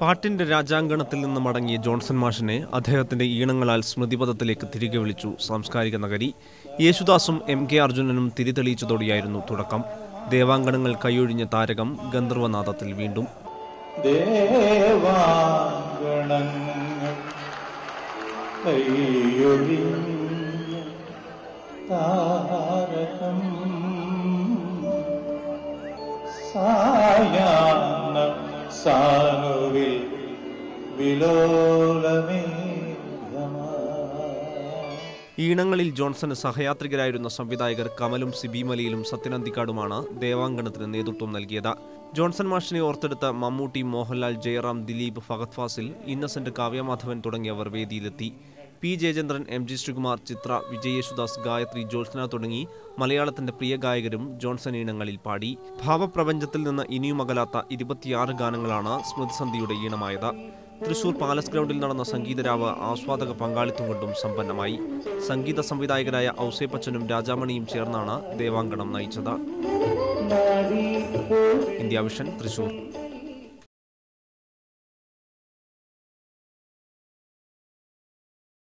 പാട്ടിന്റെ രാജാങ്കണത്തിൽ നിന്ന് മടങ്ങിയ ജോൺസൺ മാഷിനെ അദ്ദേഹത്തിന്റെ ഈണങ്ങളാൽ സ്മൃതിപഥത്തിലേക്ക് തിരികെ വിളിച്ചു സാംസ്കാരിക നഗരി. യേശുദാസും എം കെ അർജുനനും തിരിതെളിയിച്ചതോടെയായിരുന്നു തുടക്കം. ദേവാങ്കണങ്ങൾ കൈയൊഴിഞ്ഞ താരകം ഗന്ധർവനാഥത്തിൽ വീണ്ടും. ദേവാങ്കണങ്ങൾ സായാഹ്ന സാനുവിൽ വിലോലമേ ഈണങ്ങളിൽ ജോൺസന് സഹയാത്രികരായിരുന്ന സംവിധായകർ കമലും സിബിമലിയിലും സത്യനന്ദിക്കാടുമാണ് ദേവാങ്കണത്തിന് നേതൃത്വം നൽകിയത്. ജോൺസൺ മാഷിനെ ഓർത്തെടുത്ത മമ്മൂട്ടി മോഹൻലാൽ ജയറാം ദിലീപ് ഫഹദ് ഫാസിൽ ഇന്നസെന്റ് കാവ്യമാധവൻ തുടങ്ങിയവർ വേദിയിലെത്തി. P Jayachandran M G Sreekumar Chithra Vijay Yesudas Gayathri Jyotsna തുടങ്ങി മലയാളത്തിന്റെ പ്രിയ ഗായകരും ജോൺസൺ ഈണങ്ങളിൽ പാടി. ഭാവപ്രപഞ്ചത്തിൽ നിന്ന് ഇനിയും അകലാത്ത ഇരുപത്തിയാറ് ഗാനങ്ങളാണ് സ്മൃതിസന്ധിയുടെ ഈണമായത്. തൃശൂർ പാലസ് ഗ്രൗണ്ടിൽ നടന്ന സംഗീതരാവ് ആസ്വാദക പങ്കാളിത്തം കൊണ്ടും സമ്പന്നമായി. സംഗീത സംവിധായകരായ ഔസേപ്പച്ചനും രാജാമണിയും ചേർന്നാണ് ദേവാങ്കണം നയിച്ചത്. India vision Thrissur.